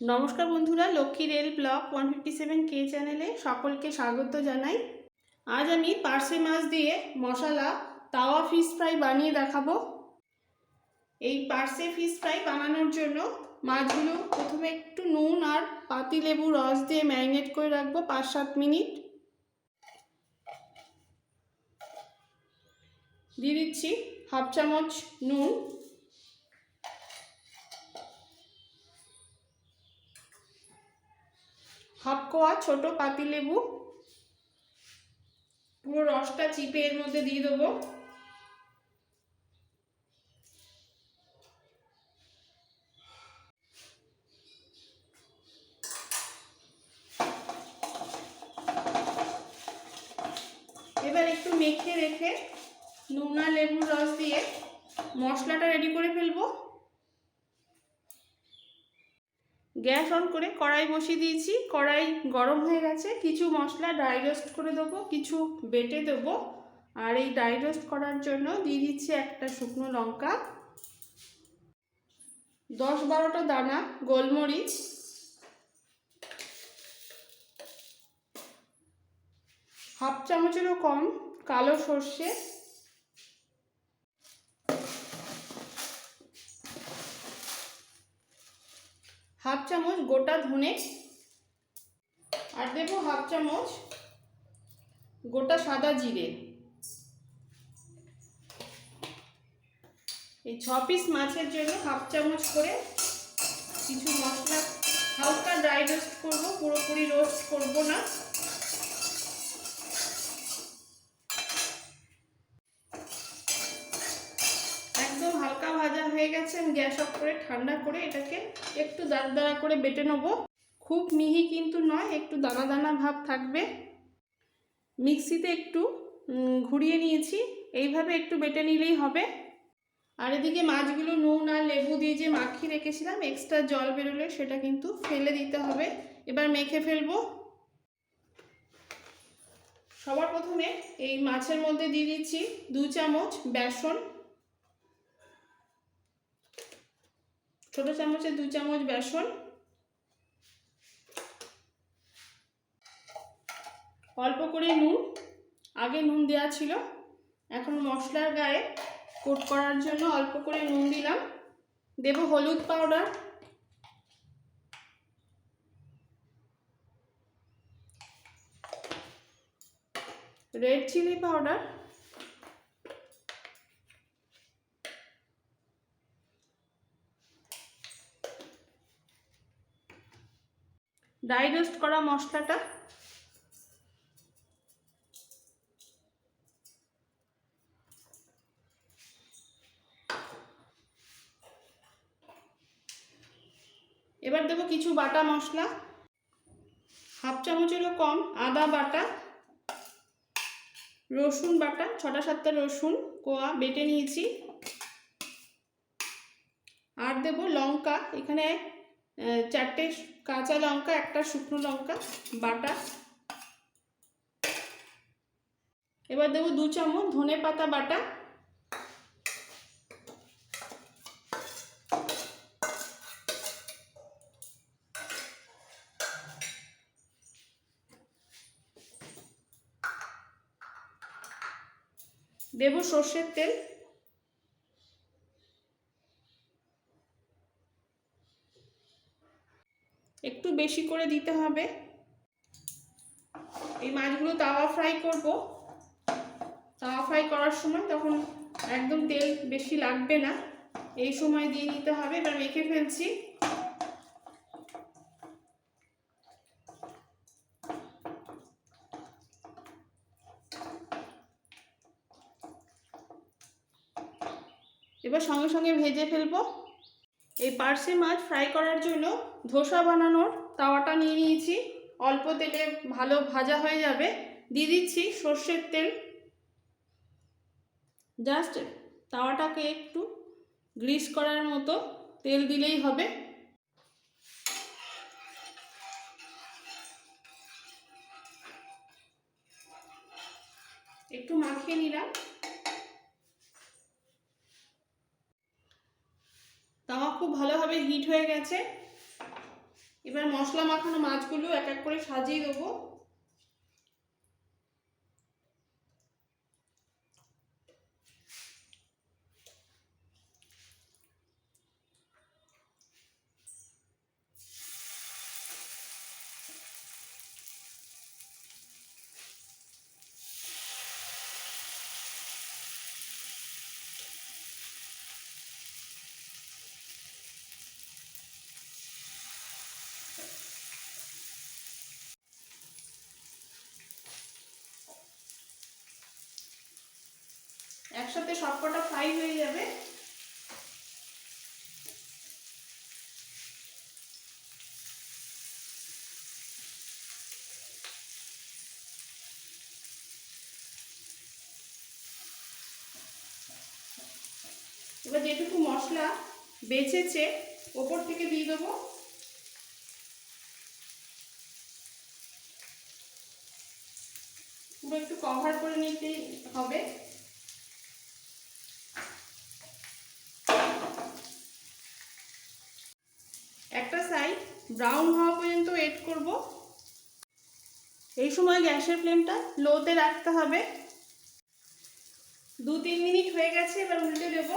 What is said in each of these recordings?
নমস্কার বন্ধুরা, Lakshmi rail block one fifty seven কে চ্যানেলে সকলকে স্বাগত জানাই। আজ আমি পার্সে মাছ দিয়ে মশলা, তাওয়া ফিশ ফ্রাই বানিয়ে দেখাবো। এই পার্সে ফিশ ফ্রাই বানানোর জন্য মাছগুলো প্রথমে একটু নুন আর পাতি লেবু রস দিয়ে ম্যারিনেট করে রাখব পাঁচ সাত মিনিট। দিয়ে দিচ্ছি হাফ চামচ নুন। হাফ কোয়া ছোট পাতিলেবু। পুরো রসটা চিপে এর মধ্যে দিয়ে দেবো। এবার একটু মেখে রেখে নুন লেবুর রস দিয়ে মশলাটা রেডি করে ফেলব। গ্যাস অন করে কড়াই বসিয়ে দিয়েছি। কড়াই গরম হয়ে গেছে। কিছু মশলা ড্রাই রোস্ট করে দেবো, কিছু বেটে দেবো। আর এই ড্রাই রোস্ট করার জন্য দিয়ে দিচ্ছি একটা শুকনো লঙ্কা। দশ বারোটা দানা, গোলমরিচ। হাফ চামচেরও কম কালো সর্ষে। হাফ চামচ গোটা ধনে। আর দেবো হাফ চামচ গোটা সাদা জিরে। এই ছ পিস মাছের জন্য হাফ চামচ করে কিছু মশলা। হালকা ড্রাই রোস্ট করব, পুরোপুরি রোস্ট করব না একদম হালকা ভাজা হয়ে গেছে আমি গ্যাস অফ করে, ঠান্ডা করে এটাকে একটু দাঁড়া দাঁড়া করে বেটে নেব। খুব মিহি কিন্তু নয়, একটু দানা দানা ভাব থাকবে। মিক্সিতে একটু ঘুরিয়ে নিয়েছি, এইভাবে একটু বেটে নিলেই হবে। আর এদিকে মাছগুলো নুন আর লেবু দিয়ে যে মাখিয়ে রেখেছিলাম এক্সট্রা জল বেরোলে সেটা কিন্তু ফেলে দিতে হবে। এবার মেখে ফেলব। সবার প্রথমে এই মাছের মধ্যে দিয়ে দিচ্ছি দু চামচ বেসন। ছোট চামচে দু চামচ বেসন। অল্প করে নুন। আগে নুন দেওয়া ছিল। এখন মশলার গায়ে কোট করার জন্য অল্প করে নুন দিলাম। দেব হলুদ powder. Red chili powder. Dry roast করা মশলাটা। এবার দেবো কিছু বাটা মশলা। হাফ চামচেরও কম আদা বাটা, রসুন বাটা, ছটা সাতটা রসুন, কোয়া বেটে নিয়েছি। আর দেব লঙ্কা, এখানে চারটে কাঁচা লঙ্কা, একটা শুকনো লঙ্কা, বাটা। এবার দেবো দু চামচ ধনে পাতা বাটা। দেব সর্ষের তেল একটু বেশি করে দিতে হবে। এই মাছগুলো তাওয়া ফ্রাই করব। তাওয়া ফ্রাই করার সময় তখন একদম তেল বেশি লাগবে না। এই সময় দিয়ে নিতে হবে, এবার মেখে ফেলছি। এবার সঙ্গে সঙ্গে ভেজে ফেলব। এই পার্সে মাছ ফ্রাই করার জন্য ধোসা বানানোর তাওয়াটা নিয়ে নিয়েছি। অল্প তেলে ভালো ভাজা হয়ে যাবে। দিয়ে দিচ্ছি সর্ষের তেল। জাস্ট তাওয়াটাকে একটু গ্রিস করার মতো তেল দিলেই হবে। একটু মাখিয়ে নিলাম। তাওয়া খুব ভালোভাবে হিট হয়ে গেছে। এবার মশলা মাখানো মাছগুলো এক এক করে সাজিয়ে দেবো। একসাথে সবকটা ফ্রাই হয়ে যাবে। এবার যেটুকু মশলা বেঁচেছে, ওপর থেকে দিয়ে দেবো। পুরো একটু কভার করে নিতে হবে একটা সাইড ব্রাউন হওয়া পর্যন্ত ওয়েট করব। এই সময় গ্যাসের ফ্লেমটা লোতে রাখতে হবে। দু তিন মিনিট হয়ে গেছে, এবার উল্টে দেবো।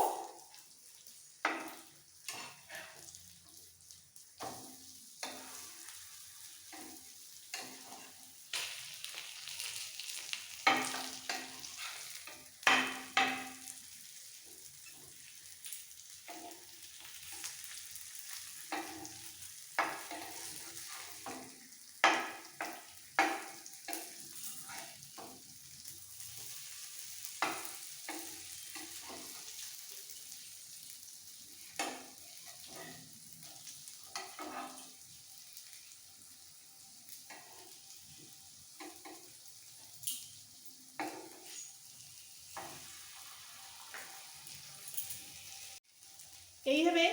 এইভাবে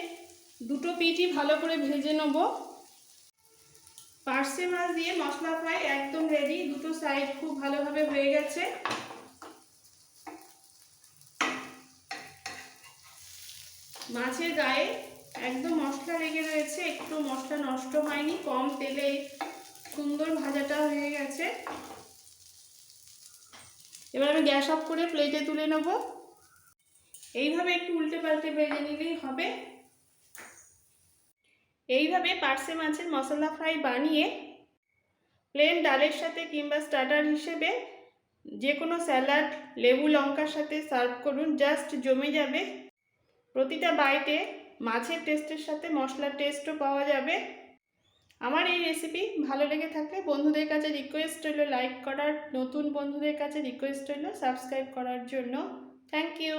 দুটো পিঠই ভালো করে ভেজে নেব। পার্সে মাছ দিয়ে মশলা ফ্রাই একদম রেডি দুটো সাইড খুব ভালোভাবে হয়ে গেছে। মাছের গায়ে একদম মশলা লেগে রয়েছে, একটু মশলা নষ্ট হয়নি, কম তেলে সুন্দর ভাজাটা হয়ে গেছে। এবার আমি গ্যাস অফ করে প্লেটে তুলে নেব। এইভাবে একটু উল্টে পাল্টে ভেজে নিলেই হবে। এইভাবে পার্সে মাছের মশলা ফ্রাই বানিয়ে প্লেন ডালের সাথে কিংবা স্টার্টার হিসেবে যে কোনো স্যালাড, লেবু, লঙ্কার সাথে সার্ভ করুন জাস্ট জমে যাবে। প্রতিটা বাইটে মাছের টেস্টের সাথে মশলার টেস্টও পাওয়া যাবে। আমার এই রেসিপি ভালো লেগে থাকলে বন্ধুদের কাছে রিকোয়েস্ট রইল লাইক করার, নতুন বন্ধুদের কাছে রিকোয়েস্ট রইল সাবস্ক্রাইব করার জন্য। Thank you